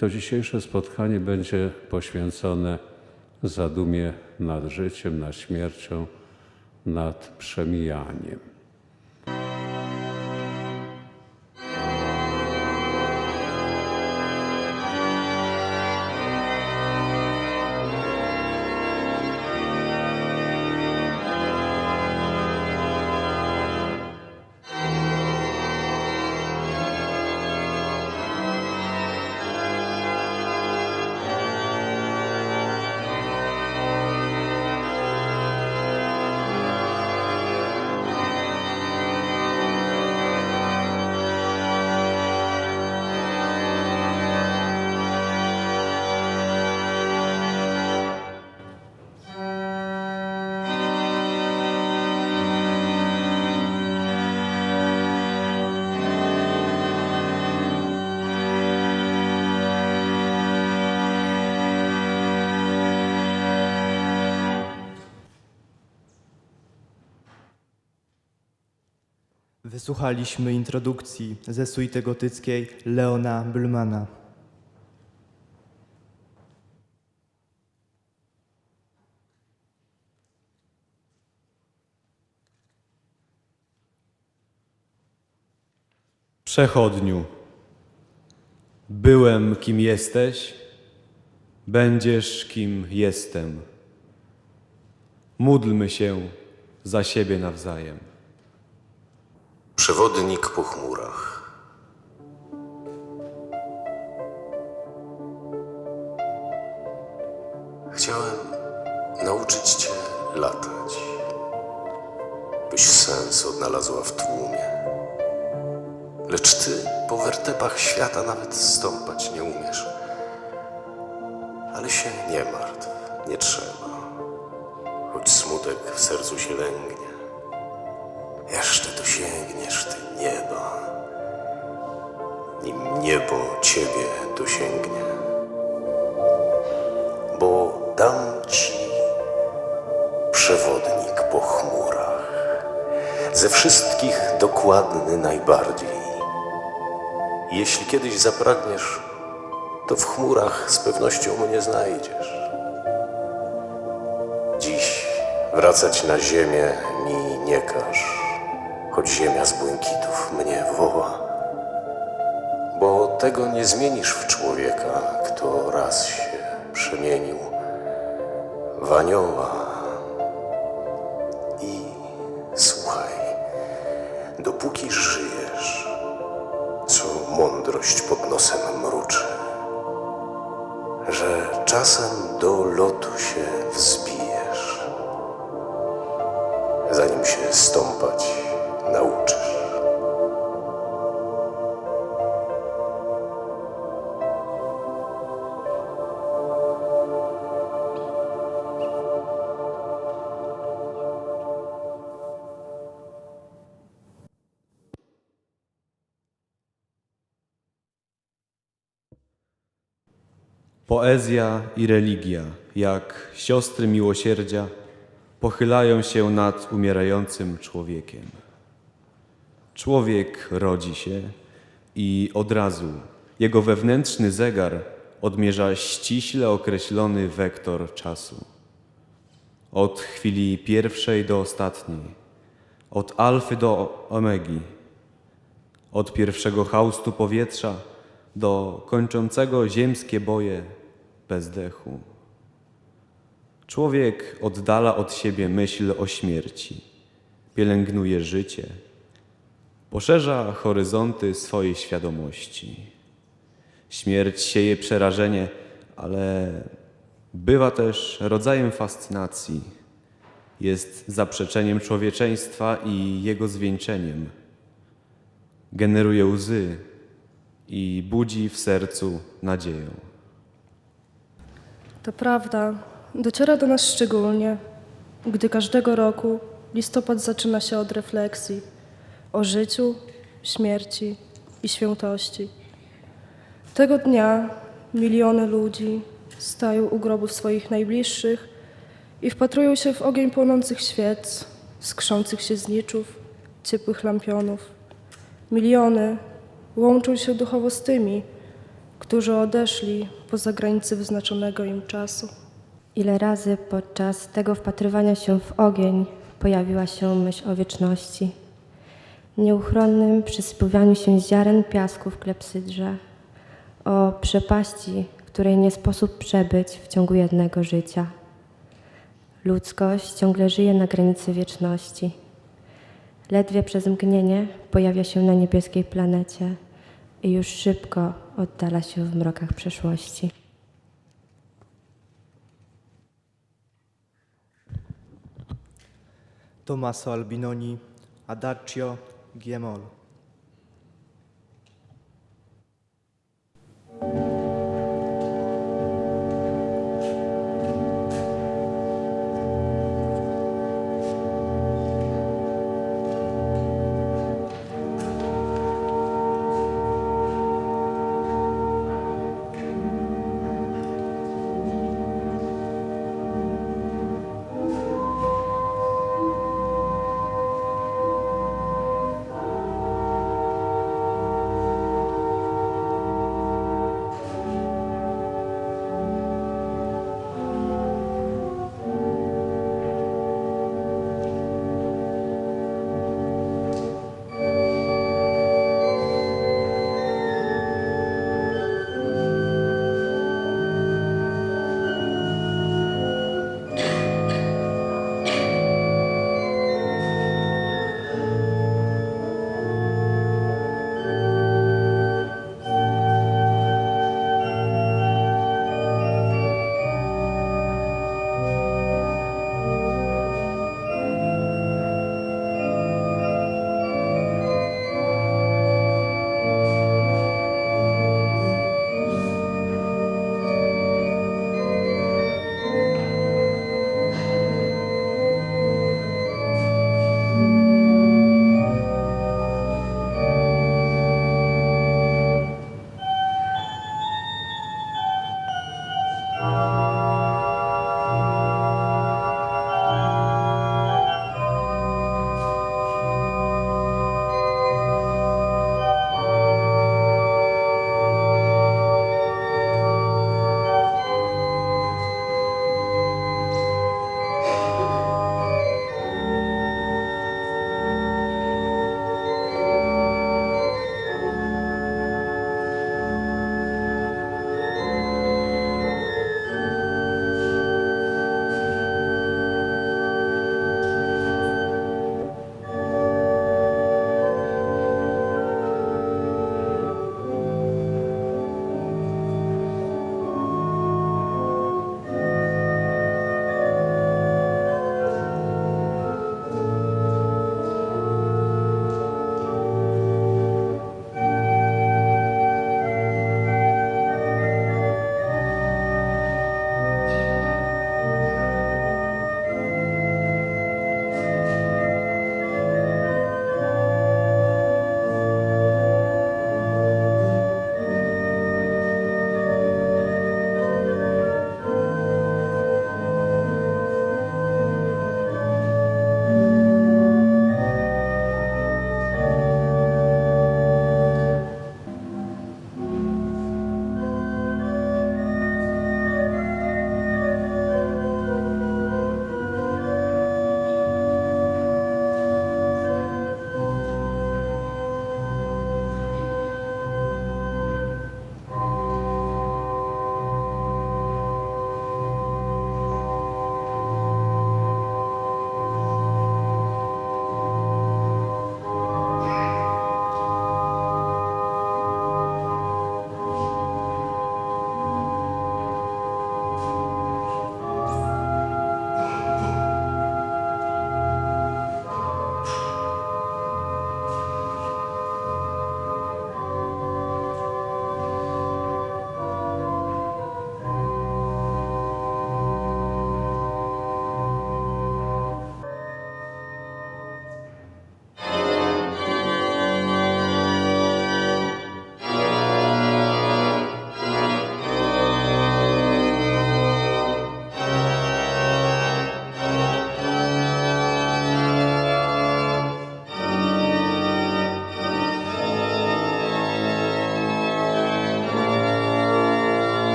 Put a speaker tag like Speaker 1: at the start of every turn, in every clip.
Speaker 1: To dzisiejsze spotkanie będzie poświęcone zadumie nad życiem, nad śmiercią, nad przemijaniem.
Speaker 2: Wysłuchaliśmy introdukcji ze suity gotyckiej Leona Blumana.
Speaker 3: Przechodniu, byłem kim jesteś, będziesz kim jestem. Módlmy się za siebie nawzajem.
Speaker 4: Przewodnik po chmurach. Chciałem nauczyć Cię latać, byś sens odnalazła w tłumie. Lecz Ty po wertepach świata nawet stąpać nie umiesz. Ale się nie martw, nie trzeba, choć smutek w sercu się lęgnie. Niebo ciebie dosięgnie. Bo dam ci przewodnik po chmurach, ze wszystkich dokładny najbardziej. Jeśli kiedyś zapragniesz, to w chmurach z pewnością mnie znajdziesz. Dziś wracać na ziemię mi nie każ, choć ziemia z błękitów mnie woła. Tego nie zmienisz w człowieka, kto raz się przemienił w anioła. I słuchaj, dopóki żyjesz, co mądrość pod nosem mruczy, że czasem
Speaker 3: Poezja i religia, jak siostry miłosierdzia, pochylają się nad umierającym człowiekiem. Człowiek rodzi się i od razu jego wewnętrzny zegar odmierza ściśle określony wektor czasu. Od chwili pierwszej do ostatniej, od alfy do omegi, od pierwszego haustu powietrza do kończącego ziemskie boje bezdechu. Człowiek oddala od siebie myśl o śmierci, pielęgnuje życie, poszerza horyzonty swojej świadomości. Śmierć sieje przerażenie, ale bywa też rodzajem fascynacji. Jest zaprzeczeniem człowieczeństwa i jego zwieńczeniem. Generuje łzy i budzi w sercu nadzieję.
Speaker 5: To prawda, dociera do nas szczególnie, gdy każdego roku listopad zaczyna się od refleksji o życiu, śmierci i świętości. Tego dnia miliony ludzi stają u grobów swoich najbliższych i wpatrują się w ogień płonących świec, skrzących się zniczów, ciepłych lampionów. Miliony łączą się duchowo z tymi, którzy odeszli poza granice wyznaczonego im czasu.
Speaker 6: Ile razy podczas tego wpatrywania się w ogień pojawiła się myśl o wieczności, nieuchronnym przysypywaniu się ziaren piasku w klepsydrze, o przepaści, której nie sposób przebyć w ciągu jednego życia. Ludzkość ciągle żyje na granicy wieczności. Ledwie przez mgnienie pojawia się na niebieskiej planecie i już szybko oddala się w mrokach przeszłości.
Speaker 2: Tommaso Albinoni, Adagio Giemol.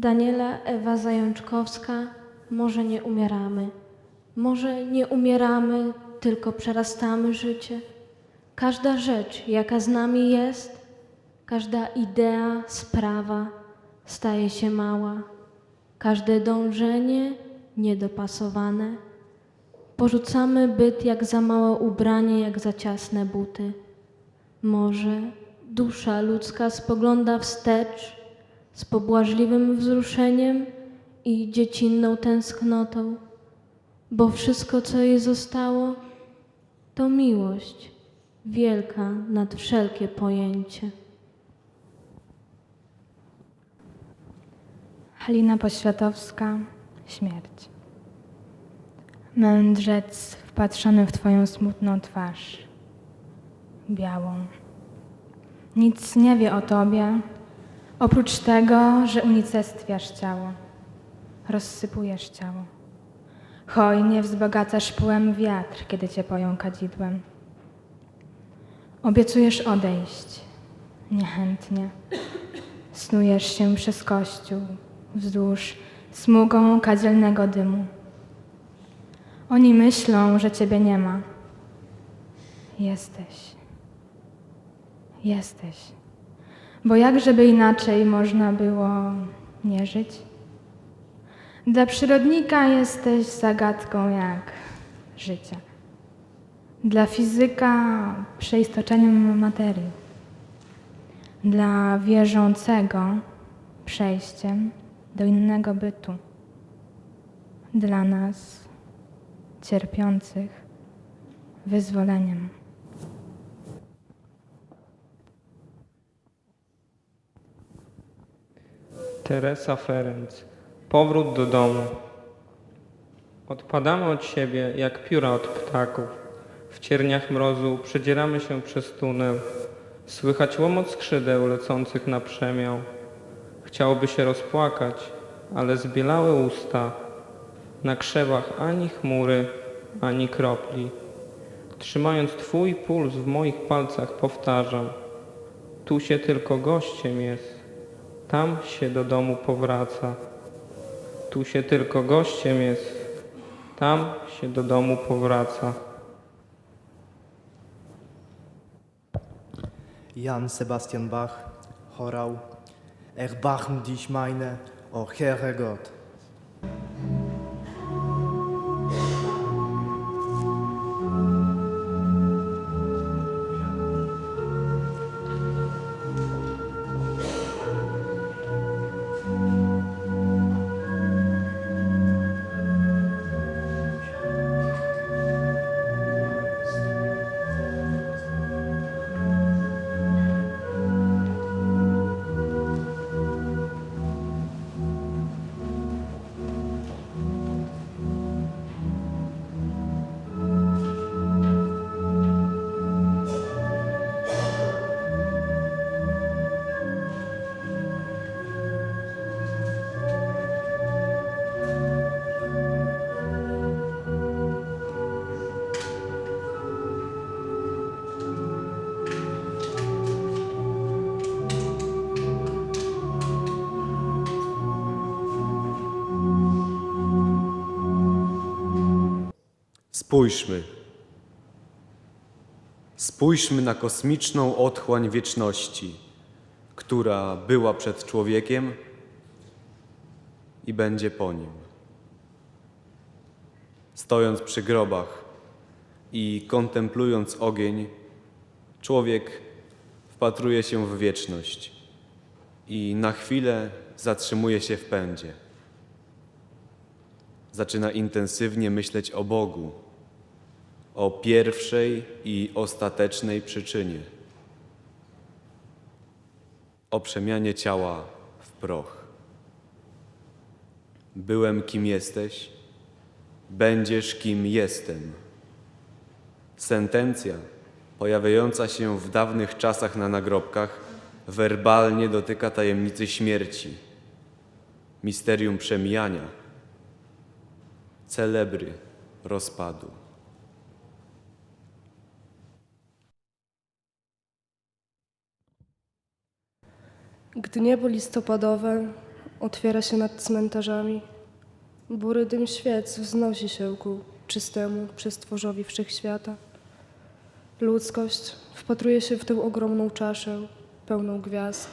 Speaker 7: Daniela Ewa Zajączkowska, może nie umieramy. Może nie umieramy, tylko przerastamy życie. Każda rzecz, jaka z nami jest, każda idea, sprawa staje się mała. Każde dążenie niedopasowane. Porzucamy byt jak za małe ubranie, jak za ciasne buty. Może dusza ludzka spogląda wstecz z pobłażliwym wzruszeniem i dziecinną tęsknotą, bo wszystko, co jej zostało, to miłość, wielka nad wszelkie pojęcie.
Speaker 8: Halina Poświatowska, śmierć. Mędrzec wpatrzony w Twoją smutną twarz, białą. Nic nie wie o Tobie, oprócz tego, że unicestwiasz ciało, rozsypujesz ciało. Hojnie wzbogacasz pyłem wiatr, kiedy Cię poją kadzidłem. Obiecujesz odejść, niechętnie. Snujesz się przez kościół, wzdłuż smugą kadzielnego dymu. Oni myślą, że ciebie nie ma. Jesteś. Jesteś. Bo jak żeby inaczej można było nie żyć? Dla przyrodnika jesteś zagadką jak życie. Dla fizyka przeistoczeniem materii. Dla wierzącego przejściem do innego bytu. Dla nas, cierpiących, wyzwoleniem.
Speaker 9: Teresa Ferenc. Powrót do domu. Odpadamy od siebie jak pióra od ptaków. W cierniach mrozu przedzieramy się przez tunel. Słychać łomot skrzydeł lecących na przemiał. Chciałoby się rozpłakać, ale zbielałe usta. Na krzewach ani chmury, ani kropli. Trzymając Twój puls w moich palcach powtarzam. Tu się tylko gościem jest. Tam się do domu powraca. Tu się tylko gościem jest. Tam się do domu powraca.
Speaker 2: Jan Sebastian Bach, chorał Erbarm dich meine, o Herrgott.
Speaker 3: Spójrzmy. Spójrzmy na kosmiczną otchłań wieczności, która była przed człowiekiem i będzie po nim. Stojąc przy grobach i kontemplując ogień, człowiek wpatruje się w wieczność i na chwilę zatrzymuje się w pędzie. Zaczyna intensywnie myśleć o Bogu, o pierwszej i ostatecznej przyczynie, o przemianie ciała w proch. Byłem kim jesteś, będziesz kim jestem. Sentencja pojawiająca się w dawnych czasach na nagrobkach werbalnie dotyka tajemnicy śmierci, misterium przemijania, celebry rozpadu.
Speaker 5: Gdy niebo listopadowe otwiera się nad cmentarzami. Bury dym świec wznosi się ku czystemu przestworzowi wszechświata. Ludzkość wpatruje się w tę ogromną czaszę, pełną gwiazd,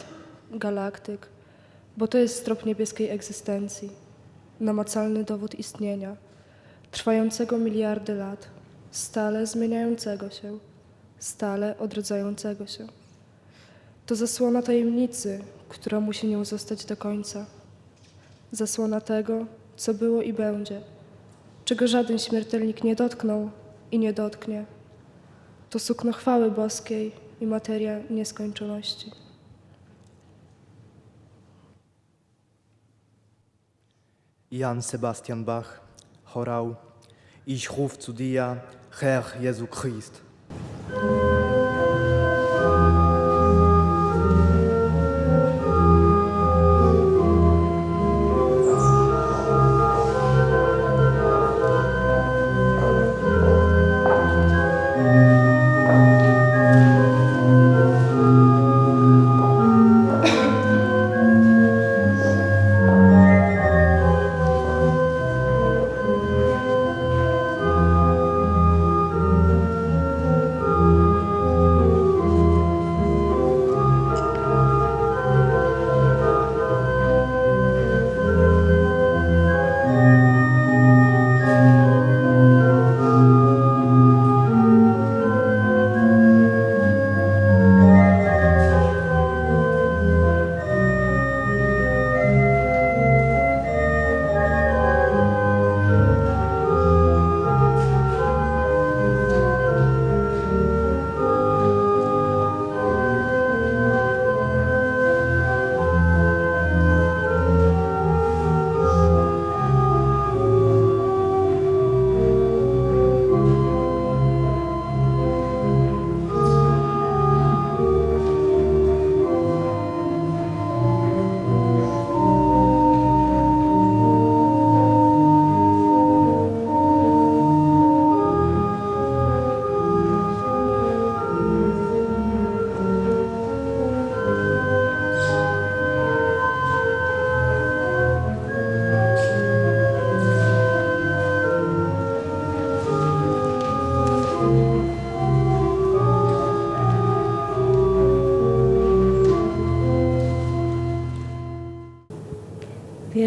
Speaker 5: galaktyk, bo to jest strop niebieskiej egzystencji, namacalny dowód istnienia, trwającego miliardy lat, stale zmieniającego się, stale odrodzającego się. To zasłona tajemnicy, która musi nią zostać do końca. Zasłona tego, co było i będzie, czego żaden śmiertelnik nie dotknął i nie dotknie. To sukno chwały boskiej i materia nieskończoności.
Speaker 2: Jan Sebastian Bach, chorał Ich ruf zu dir, Herr Jesu Christ.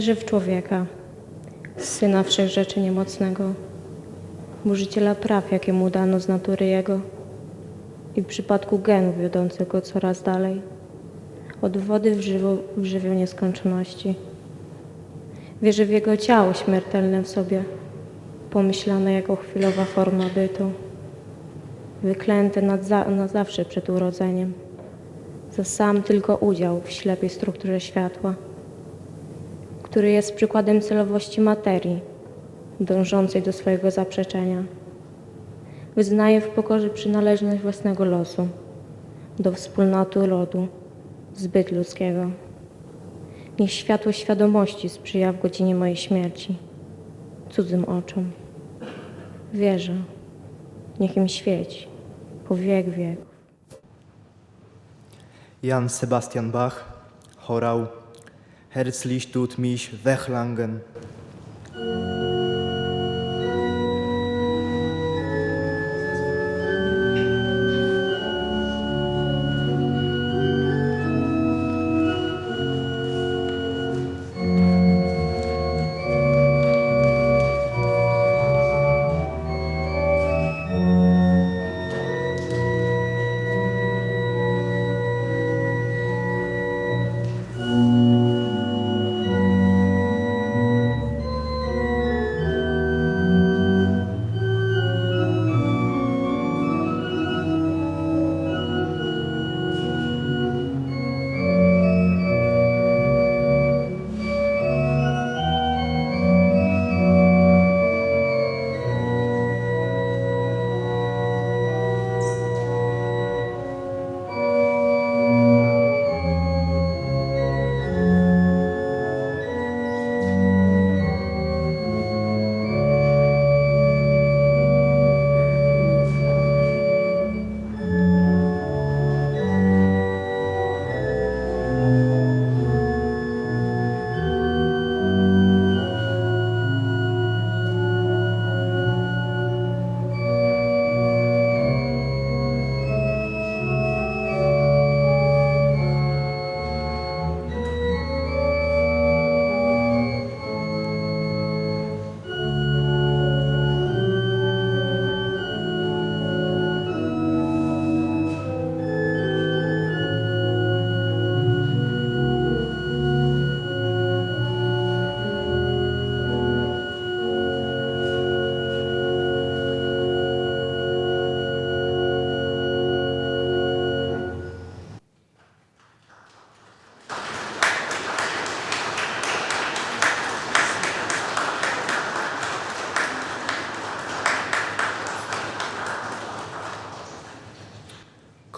Speaker 10: Wierzę w człowieka, syna wszechrzeczy niemocnego, burzyciela praw, jakie mu dano z natury jego i w przypadku genów wiodących go coraz dalej, od wody w, żywo, w żywioł nieskończoności. Wierzę w jego ciało śmiertelne w sobie, pomyślane jako chwilowa forma bytu, wyklęte na, za, na zawsze przed urodzeniem, za sam tylko udział w ślepej strukturze światła który jest przykładem celowości materii, dążącej do swojego zaprzeczenia. Wyznaje w pokorze przynależność własnego losu do wspólnoty lodu, zbyt ludzkiego. Niech światło świadomości sprzyja w godzinie mojej śmierci, cudzym oczom. Wierzę, niech im świeci po wiek wieków.
Speaker 2: Jan Sebastian Bach, chorał Herzlich tut mich wehlangen.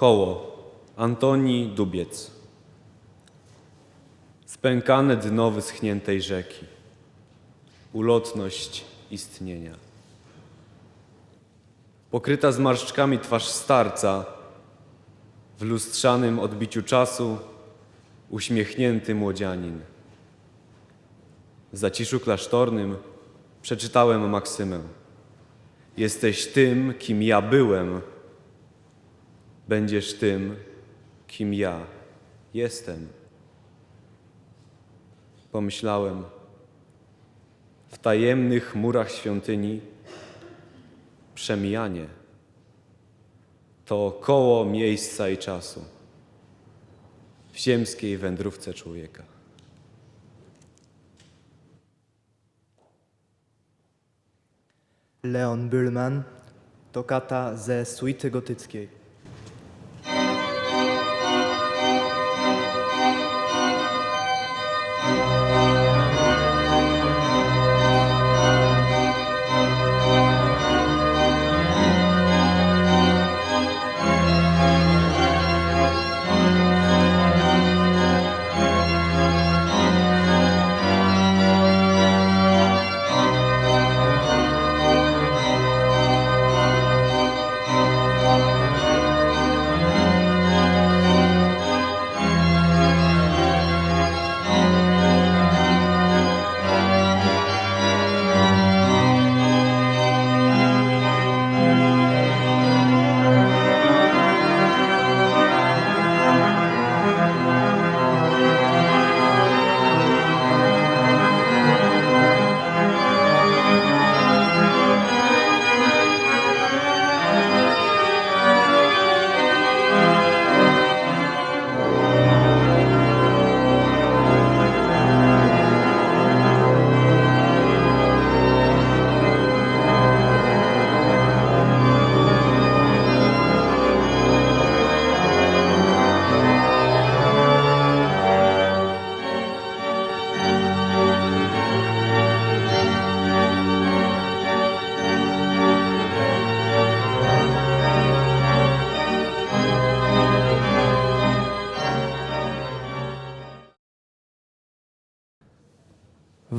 Speaker 3: Koło Antoni Dubiec. Spękane dno wyschniętej rzeki. Ulotność istnienia. Pokryta zmarszczkami twarz starca, w lustrzanym odbiciu czasu uśmiechnięty młodzianin. W zaciszu klasztornym przeczytałem maksymę. Jesteś tym, kim ja byłem, będziesz tym, kim ja jestem. Pomyślałem, w tajemnych murach świątyni przemijanie to koło miejsca i czasu w ziemskiej wędrówce człowieka.
Speaker 2: Leon Bühlmann, tokata ze suity gotyckiej.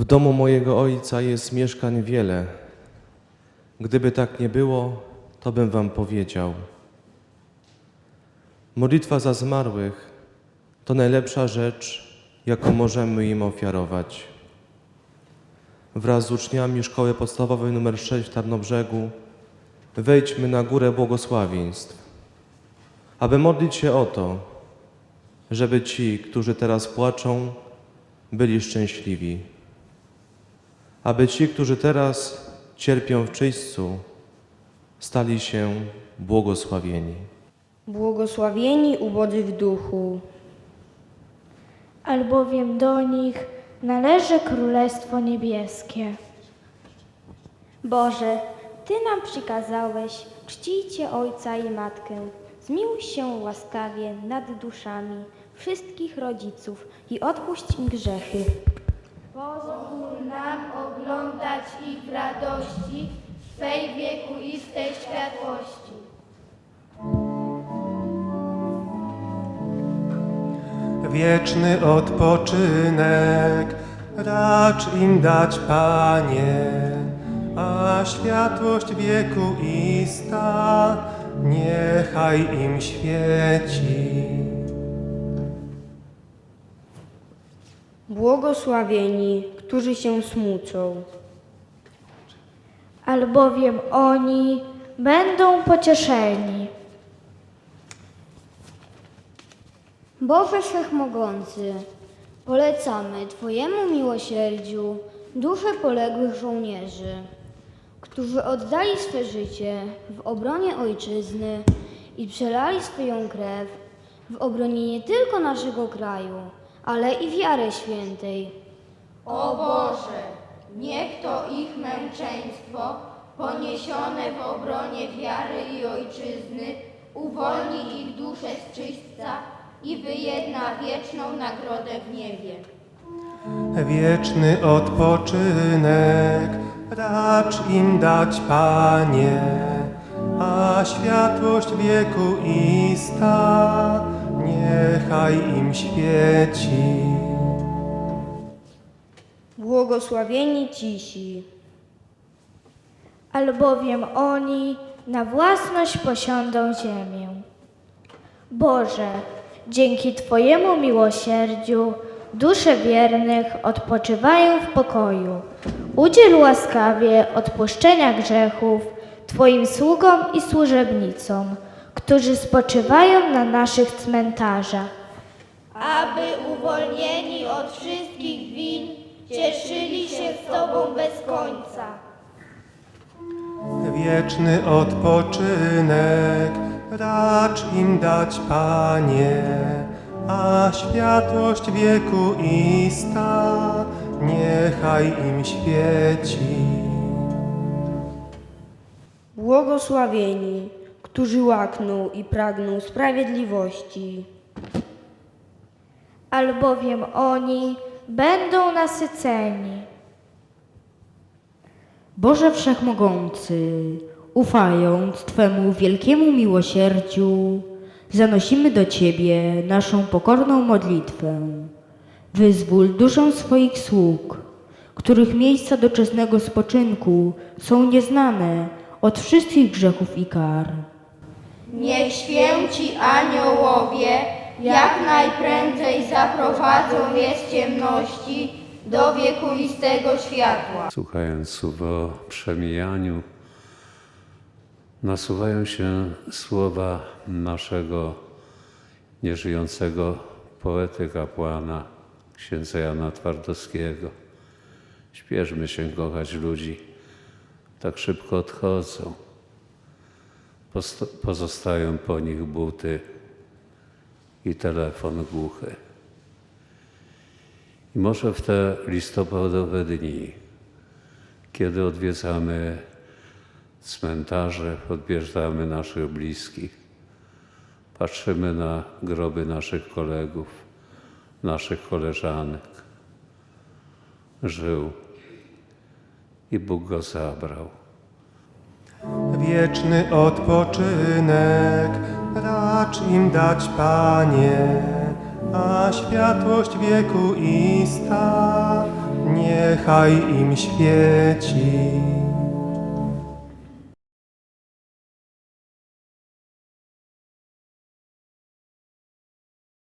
Speaker 11: W domu mojego ojca jest mieszkań wiele. Gdyby tak nie było, to bym wam powiedział. Modlitwa za zmarłych to najlepsza rzecz, jaką możemy im ofiarować. Wraz z uczniami szkoły podstawowej nr 6 w Tarnobrzegu wejdźmy na górę błogosławieństw, aby modlić się o to, żeby ci, którzy teraz płaczą, byli szczęśliwi aby ci, którzy teraz cierpią w czyśćcu, stali się błogosławieni.
Speaker 12: Błogosławieni ubodzy w duchu,
Speaker 13: albowiem do nich należy Królestwo Niebieskie.
Speaker 12: Boże, Ty nam przykazałeś, czcijcie Ojca i Matkę. Zmiłuj się łaskawie nad duszami wszystkich rodziców i odpuść im grzechy.
Speaker 13: Pozwól nam oglądać ich w radości Twej wiekuistej światłości.
Speaker 14: Wieczny odpoczynek racz im dać, Panie, a światłość wiekuista niechaj im świeci.
Speaker 12: Błogosławieni, którzy się smucą,
Speaker 13: albowiem oni będą pocieszeni.
Speaker 15: Boże Wszechmogący, polecamy Twojemu miłosierdziu dusze poległych żołnierzy, którzy oddali swe życie w obronie Ojczyzny i przelali swoją krew w obronie nie tylko naszego kraju, ale i wiary świętej.
Speaker 13: O Boże, niech to ich męczeństwo poniesione w obronie wiary i ojczyzny uwolni ich duszę z czyśćca i wyjedna wieczną nagrodę w niebie.
Speaker 14: Wieczny odpoczynek racz im dać, Panie, a światłość wieku ista niechaj im świeci.
Speaker 15: Błogosławieni cisi,
Speaker 12: albowiem oni na własność posiądą ziemię. Boże, dzięki Twojemu miłosierdziu dusze wiernych odpoczywają w pokoju. Udziel łaskawie odpuszczenia grzechów Twoim sługom i służebnicom, którzy spoczywają na naszych cmentarzach.
Speaker 13: Aby uwolnieni od wszystkich win cieszyli się z Tobą bez końca.
Speaker 14: Wieczny odpoczynek racz im dać, Panie, a światłość wieku ista niechaj im świeci.
Speaker 16: Błogosławieni, którzy łakną i pragną sprawiedliwości,
Speaker 12: albowiem oni będą nasyceni.
Speaker 16: Boże Wszechmogący, ufając Twemu wielkiemu miłosierdziu, zanosimy do Ciebie naszą pokorną modlitwę. Wyzwól duszę swoich sług, których miejsca doczesnego spoczynku są nieznane od wszystkich grzechów i kar.
Speaker 13: Niech święci aniołowie jak najprędzej zaprowadzą je z ciemności do wiekuistego światła.
Speaker 1: Słuchając słów o przemijaniu, nasuwają się słowa naszego nieżyjącego poety kapłana, księdza Jana Twardowskiego. Śpieszmy się kochać ludzi, tak szybko odchodzą. Pozostają po nich buty i telefon głuchy. I może w te listopadowe dni, kiedy odwiedzamy cmentarze, odbierzamy naszych bliskich, patrzymy na groby naszych kolegów, naszych koleżanek. Żył i Bóg go zabrał.
Speaker 14: Wieczny odpoczynek racz im dać, Panie, a światłość wieku ista niechaj im świeci.